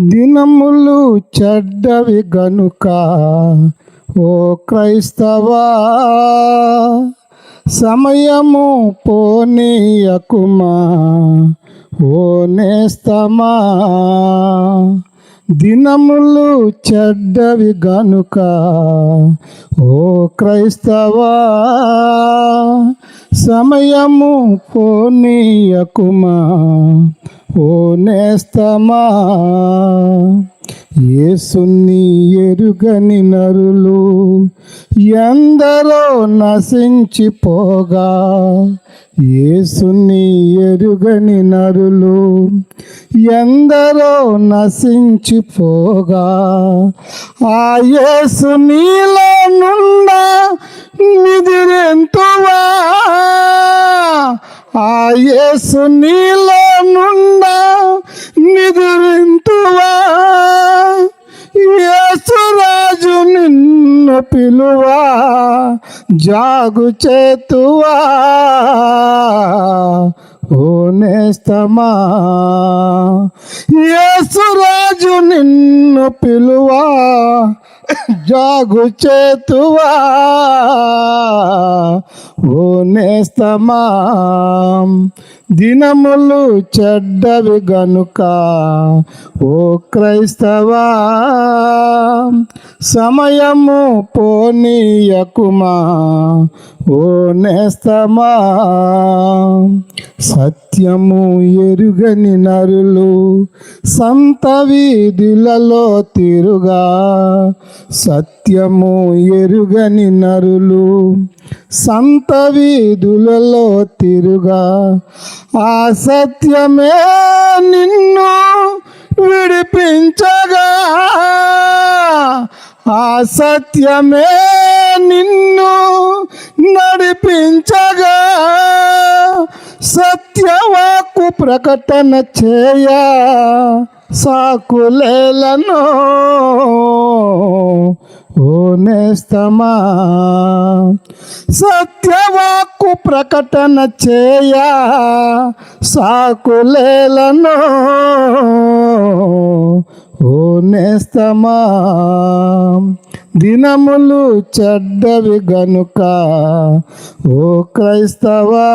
దినములు చెడ్డవి గనుక ఓ క్రైస్తవా! సమయము పోనీయకుమా ఓ నేస్తమా! దినములు చెడ్డవి గనుక ఓ క్రైస్తవా! సమయము పోనీయకుమా ఓ నేస్తమా? యేసుని ఎరుగని నరులు ఎందరో నశించిపోగా యేసుని ఎరుగని నరులు ఎందరో నశించిపోగా ఆ యేసు నీలో నుండా నిదిరెంతువా ఆ యేసు నీలో నుండ నిదురింతువా యేసురాజు నిన్ను పిలువా జాగు చేతువా? ఓ నేస్తమా? యేసురాజు నిన్ను పిలువా జాగు చేతువా ఓ నేస్తమా దినములు చెడ్డవి గనుక ఓ క్రైస్తవా సమయము పోనీయకుమా ఓ నేస్తమా సత్యము ఎరుగని నరులు సంత వీధులలో తిరుగా సత్యము ఎరుగని నరులు సంత వీధులలో తిరుగా ఆ సత్యమే నిన్ను విడిపించగా. ఆ సత్యమే నిన్ను నడిపించగా. సత్యవాకు ప్రకటన చేయ. సాకులేలను ఓనేస్తమా? నేస్తమా సత్యవాకు ప్రకటన చేయ సాకులేలను ఓనేస్తమా? దినములు చెడ్డవి గనుక ఓ క్రైస్తవా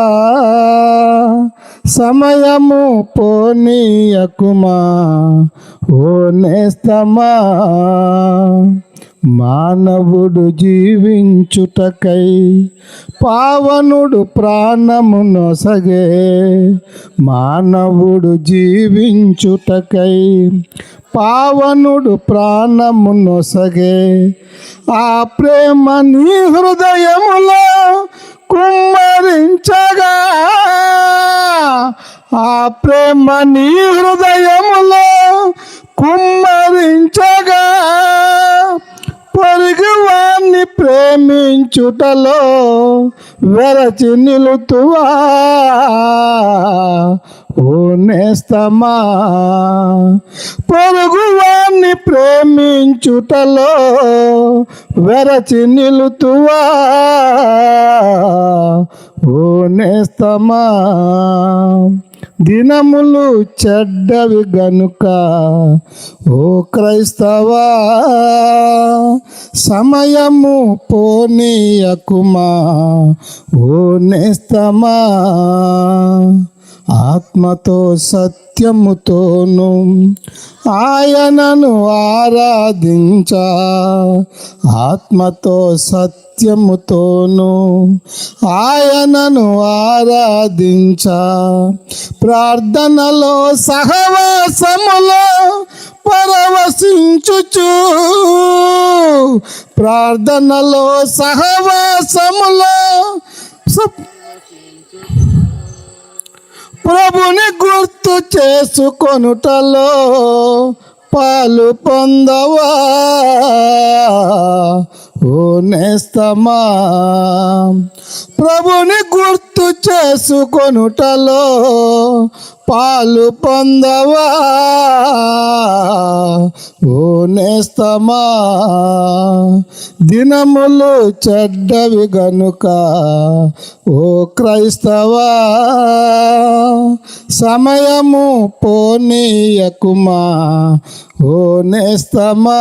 సమయము పోనీయకుమా ఓ నేస్తమా. మానవుడు జీవించుటకై పావనుడు ప్రాణము నొసగే మానవుడు జీవించుటకై పావనుడు ప్రాణము నొసగే ఆ ప్రేమ నీ హృదయములో కుమ్మరించగా. ఆ ప్రేమ నీ హృదయములో కుమ్మరించగా. పొరుగువాన్ని ప్రేమించుటలో వెరచి నిలుతువా? ఓ నేస్తమా? పొరుగువాన్ని ప్రేమించుటలో వెరచి నిలుతువా? ఓ నేస్తమా? దినములు చెడ్డవి గనుక ఓ క్రైస్తవా సమయము పోనీయకుమా ఓ నేస్తమా. ఆత్మతో సత్యముతోను ఆయనను ఆరాధించ. ఆత్మతో సత్యముతోను ఆయనను ఆరాధించ. ప్రార్థనలో సహవాసములో పరవశించుచు. ప్రార్థనలో సహవాసములో స- ప్రభుని గుర్తు చేసుకొనుటలో పాలు పొందవా? ఓ నేస్తమా? ప్రభుని గుర్తు చేసుకొనుటలో పాలు పొందవా? ఓ నేస్తమా దినములు చెడ్డవి గనుక ఓ క్రైస్తవా? సమయము పోనీయకుమా ఓ నేస్తమా?